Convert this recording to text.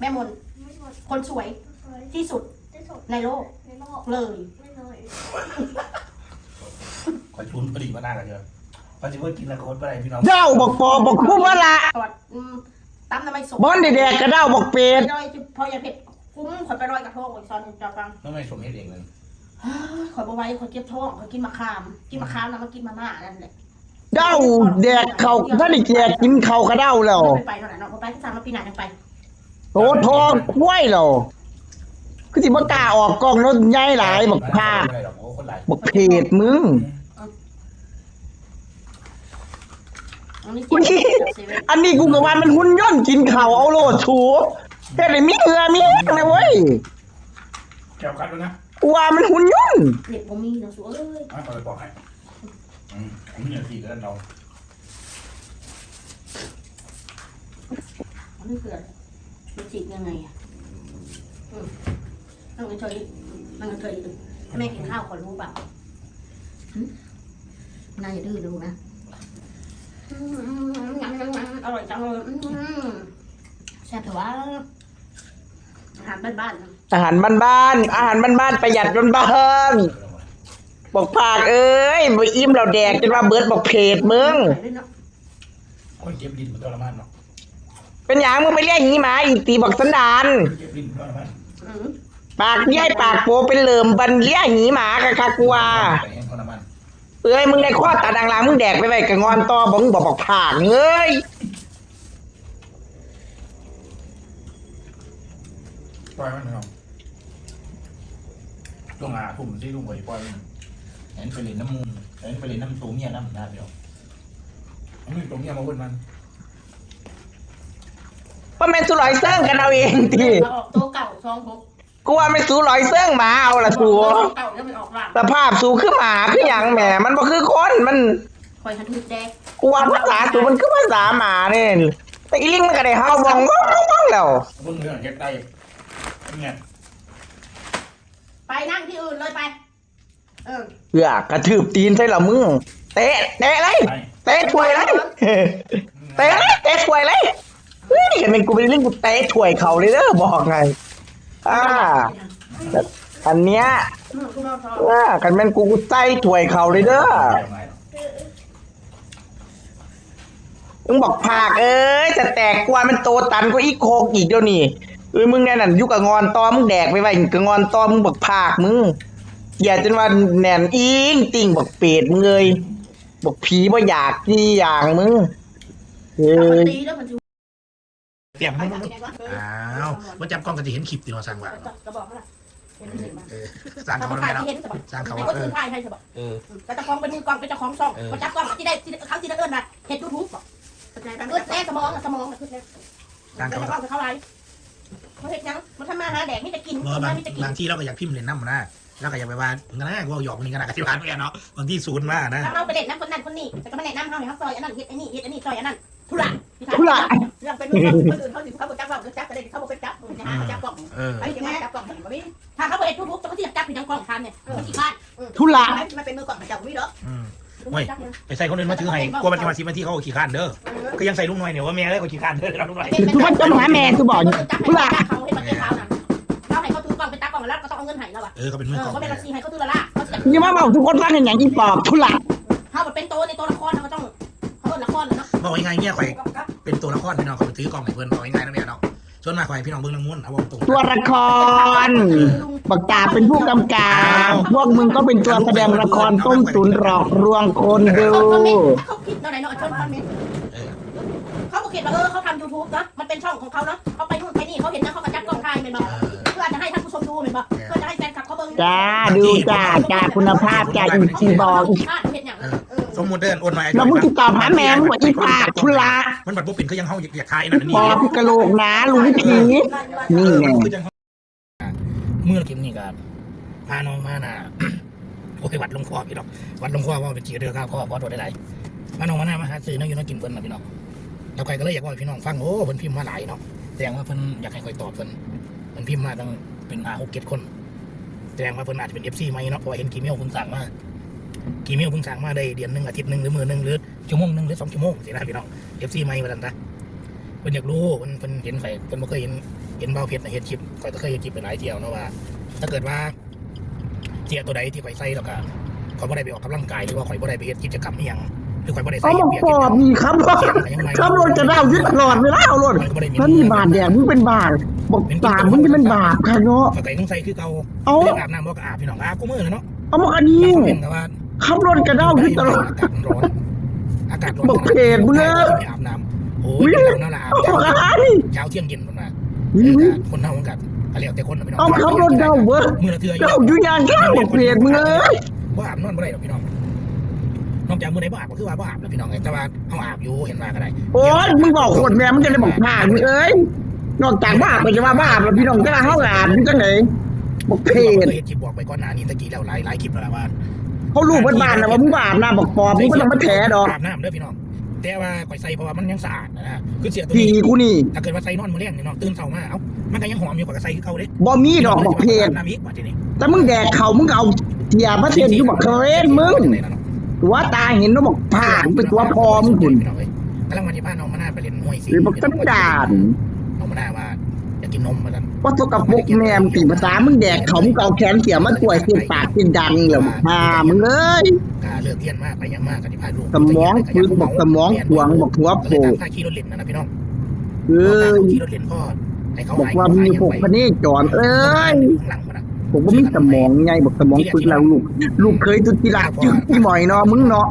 แม่มน ไม่หมดคนสวยสวยที่สุดที่สุดในโลกในโลกเลย ไม่เลยขอชุนพอดีมาหน้ากันเยอะพอจะเมื่อกินล้วก็อดไปได้พี่น้องเด้าบอกปอบอกคุ้มว่าละตอดอืมตำน้ำไมสมบอนแดกกระเด้าบอกเป็ดไปลอยพออย่าเผ็ดคุ้มขอยไปลอยกระทงอีกซอนหนึ่งจอฟังไม่ไม่ชมเฮ็ดเองเลยขอยบไว้ขอยเก็บท้องขอยกินมะขาม กินมะขามแล้วมากินมาม่านั่นแหละ เด้าแดกเขาถ้าได้แกกินเขากระเด้าแล้วไม่ไปเท่าไหร่เนาะบ่ไปที่สามมาปีหน้ายังไปโตทองกล้วยแล้วคือสิบ่กล้าออกกล้องแล้วใหญ่หลายบักพาไม่ได้หรอกโอ้คนหลายบักเพจมึง อันนี้เจ็บเซเว่นอันนี้กูก็ว่ามันหุ่นย่นต์กินเขาวเอาโลดชูแค่ได้มีเหงื่อมีแห้งนะเว้ยแก้วคัดแล้วนะกูว่ามันหุ่นย่นต์เด็กบ่มีเนาะสูเอ้ยอะเอาไปบอกให้อืม ผมมีหน้าที่กันเราอันนี้คืออะไรมันจีบยังไงอะอืมนั่งเฉยๆนั่งเฉยๆแม่กินข้าวขอรู้เปล่าหึนายอย่าดื้อดูนะอืมอร่อยจังเลยอืมแซ่บเถอะวะอาหารบ้านๆนะอาหารบ้านๆอาหารบ้านๆประหยัดบ้านๆ บอกผากเอ้ยบ่อิ่มเราแดกจนว่าเบิดบอกเพจมึง คนเจ็บดินมันทรมานเนาะเป็นหยังมึงไปเรียกอย่างนี้มาอีกตีบอกสันดานเจ็บดินมันทรมานอืมปากย้ายปากโปเป็นเหลิมบันเรียกอย่างนี้หมากะคักว่าไปให้ทรมานเอ้ยมึงได้ข้อตาดังลางมึงแดกไปไว้กับงอนต่อบอกมึงบอกบอกผากเอ้ยปล่อยมันเนาะลงอาทุ่มที่ลุงไปปล่อยมัน เห็นไปเล่นน้ำมูลเห็นไปเล่นน้ำตัวเมียน้ำหน้าเดียวมันมีตัวเมียมาวนมันเพราะแม่นสุรอยเซิ่งกันเอาเองทีเราออกโต๊ะเก่าซองหกกูว่าไม่สู้รอยเซิ่งหมาเอาละสูโต๊ะเก่าแล้วมันออกหลังสภาพสูคือหมาคือหยังแหมมันบ่คือคนมันคอยทันทีแดกกูว่าภาษาสูมันคือภาษาหมาเนี่ยแต่อีลิงมันก็ได้เฮาบ้องบ้องบ้องแล้วเพิ่งเรื่องเฮ็ดได้เนี่ยไปนั่งที่อื่นเลยไป เออเพื่อกระทืบตีนใส่ละมึงเตะเตะเลยไปเตะถ้วยเลยเตะเลยเตะถ้วยเลยเฮ้ยเห็นเป็นกูเป็นลิงกูเตะถ้วยเขาเลยเด้อบอกไงอ่าอันเนี้ยอืมคุณเอาซองอ่ากันแม่นกูกูใส่ถ้วยเขาเลยเด้อเอาไงมึงบอกผากเอ้ยจะแตกกว่ามันโตตันก็อีกโคกอีกเดี๋ยวนี้เอ้ยมึงแน่นั่นอยุกกับงอนตอมึงแดกไปไว้กับงอนตอมึงบอกผากมึง อย่าจนว่าแน่นอิงติ่งบอกเป็ดมึงเลยบอกผีบ่อยากกี่อย่างมึงเฮ้ถ้าคนยตีแล้วมันจะเตรียมไปมันทำยังไงวะอ้าวมันจับกล้องก็จะเห็นคลิปตีเราสั่งว่ากระบอกเขาล่ะเห็นไหมเออสั่งถ้าเขาเขาแล้วถ่ายแม่เนาะที่เห็นจะบอกสั่งเขาไอ้ว่าคนเอถืออถ่ายให้จะบอกเออแต่เจ้าของเป็นมือกล้องเป็นเจ้าของช่องเออมาจับกล้องที่ได้ที่เขาที่ได้เอิ้นนะเห็นยูทูบบอกเอิ้นแน่สมองอะสมองอะคือแน่สั่งเป็นเขาเจ้าของเขาไรเขาเห็นยังมันทำมาหาแดกไม่จะกินเมื่อบางไม่จะกินบางที่เราก็อยากพิมพ์เล่นน้ำนะ แล้วก็อยากไปว่างั้นนะว่าหยอกมันนี่กันนะกับที่บ้านเพื่อนเนาะบางที่ศูนย์มานะถ้าเราไปเด็ดน้ำคนนั้นคนนี้แต่ก็ไม่แนะนำเขาเนี่ยเขาซอยอันนั้นเฮ็ดไอ้นี่เฮ็ดไอ้นี่ซอยอันนั้นทุระทุระเรื่องเป็นมือกล้องคนอื่นเขาถึงเขาบอกจับกล้องจับก็ได้เขาบอกเป็นจับนะฮะจับกล้องเออไอ้ยังไงจับกล่องแบบนี้ถ้าเขาเปิดยูทูบจะก็ที่จับผิดจังกล่องทานเนี่ยมันขี้คาดทุละมันเป็นมือกล่องจับไม่หรออืมไปใส่คนอื่นมาถือให้กลัวมันจะมาซีมาที่เขาขี่ข้านเด้อก็ยังใส่ลุงหน่อยเนี่ยว่าแม่เลยก็ขี่ข้านเด้อเราลุงหน่อยทุกคนต้องหาแม่คือบอกทุละ แล้วอะเออเขาเป็นเอมืออกองเขาเป็นราชีให้เขาถือละล่ะเขาจะอย่ามาบอกทุกคนว่าเห็นอย่างอีปอบทุละเขาเป็นตัวในตัวละครเขาต้องเขาเป็นละครเลยเนาะบอกยังไงเนี่ยข่อยเป็นตัวละครพี่น้องเขาไปถือกล่องให้เพื่อนบอกยังไงนะแม่เนาะส่วนมากข่อยพี่น้องเบิ้งน้ำม้วนเอาบอกตรงตัวละครบักตาเป็นผู้กำกับพวกมึงก็เป็นตัวแสดงละครต้มตุ๋นหลอกลวงคนดูเขาคิดเท่าไหร่เนาะชนคอมเมนต์เขาบอกเขียนว่าเออเขาทำยูทูบนะมันเป็นช่องของเขาเนาะเขาไปนู่นไปนี่เขาเห็นนะเขาก็จับกล้องถ่ายเป็นแบบเพื่อจะให้ท่านผู้ชมดูเป็นแบบเพื่อจะให้แฟนคลับเขาเบิ่งจ้าดูจ้าจ้าคุณภาพจ้าอีจีบอกคาดเห็นอย่างเออสมมุติเดินโอนมาแล้วมึงติดต่อหาแม่มึงว่าอีปากทุละมันบัดบ่เป็นก็ยังเฮาอยากทายนั่นนี่ปอบกระโหลกหนาลุงผีนี่ไงเมื่อกินนี่ก็พาน้องมาน่ะโอ้ยวัดลงคอพี่น้องวัดลงคอว่าเป็นจีเรือข้าวพ่อพ่อโดดได้หลายมาน้องมาหน้ามาหาซื้อน้องอยู่น้องกินเพิ่นนะพี่น้องแล้วใครก็เลยอยากว่าพี่น้องฟังโอ้เพิ่นพิมพ์มาหลายเนาะแสดงว่าเพิ่นอยากให้คอยตอบเพิ่น เพิ่นพิมพ์มาตั้งเป็นอาหกเจ็ดคน แสดงว่าเพิ่นอาจจะเป็นเอฟซีไหมเนาะเพราะเห็นกีเมลเพิ่งสั่งมากีเมลเพิ่งสั่งมาได้เดือนหนึ่งอาทิตย์หนึ่งหรือมือหนึ่งหรือชั่วโมงหนึ่งหรือสองชั่วโมงสินะพี่น้องเอฟซีไหม่มาดันนะเพิ่นอยากรู้เพิ่นเพิ่นเห็นไฟเพิ่นบ่เคยเห็นเห็นเบาเพชรเฮ็ดคลิปข่อยก็เคยเฮ็ดคลิปไปหลายเที่ยวเนาะว่า ถ้าเกิดว่าเสียตัวใดที่ข่อยใส่แล้วก็ข่อยบ่ได้ไปออกกำลังกายหรือว่าข่อยบ่ได้ไปเฮ็ดกิจกรรมอีหยัง หรือข่อยบ่ได้ใส่เอามาเบียร์ปกินอบเหล้านี่ครับรถครับรถจะได้ยึดตลอดเวลาเอารถมันก็บ่ได้มีมันมีบาทแดงมึงเป็นบาทบอกบาทมึงจะเป็นบาทค่ะเนาะข่อยก็ยังใส่คือเก่าเอาเรื่องอาบน้ำบ่ก็อาบพี่น้องอาบกูมื้อแล้วเนาะเอามาอันนี้เป็นแต่ว่าขับรถกระเด้ายึดตลอดอากาศมันร้อนอากาศร้อนบอกเพจมึงอะไม่อาบน้ำโอ้ยเป็นเรานั่นแหละอาบเอาเช้าอะไรเช้าเที่ยงเย็นคนมานี่มึงคนเท่ากันอะไรแต่คนนะพี่น้องเอาขับรถเด้าเว้ยมือละเทือเด้าอยู่ยานข้างบอกเพจมึงเอ้ยบ่อาบนอนบ่ได้หรอกพี่น้อง นอกจากมือไหนบ่อาบก็คือว่าบ่อาบแล้วพี่น้องไงแต่ว่าเอาอาบอยู่เห็นว่าก็ได้โอ้ยมึงบอกโคตรแม่มึงจะได้บอกผ่านมึงเอ้ยนอกจากบ้าไปจะว่าบ้าแล้วพี่น้องจะเข้าอาบมึงจังไหนบอกเพเคยจเห็นคลิปบอกไปก่อนหน้านี้ตะกี้แล้วหลายหลายคลิปแล้วว่าเขารู้เพิ่นบ้านนะว่ามึงบาปนะบอกปอบมึงไม่ต้องมาแถดอกอาบน้ำเด้อพี่น้องแต่ว่าข่อยใส่เพราะว่ามันยังสะอาดนะคือเสียตัวผีนี้กูนี่ถ้าเกิดว่าใส่นอนมื้อแรกนี่น้องตื่นเช้ามาเอ้ามันก็ยังหอมอยู่กว่าใส่คือเก่าเด้บ่มีดอกบอกเพจน้ำอีกว่าทีนี้แต่มึงแดกเขามึงก็เอาเสียมาเทียนอยู่บอกเคยมึง ตัวตาเห็นแล้วบอกผ่านเป็นตัวพอมึงคุณกำลังวันที่พาน้องมาหน้าไปเล่นมวยสิหรือบอกตั้งด่านน้องมาหน้าว่าอยากกินนมเหมือนกันว่าตัวกับพวกแม่มงตีภาษามึงแดกเขามึงก็เอาแขนเสียมาตัวเสียปากเสียดังเหรอมามึงเอ้ยกาเลือกเรียนมากไปยังมากกันที่พาลูกสมองฝึกบอกสมองขวางบอกหัวก็โผเลยล่ตามท่าขี่รถเล่นนะนะพี่น้องเอ้ยขี่รถเล่นพ่อให้เขาบอกว่ามีพวกพเนจรเอ้ยหลังมานะ ผมก็มีสมองไงบอกสมองฝึกแล้วลูก ลูกเคยตุจิลาจึกที่หมอยเนาะมึงเนาะ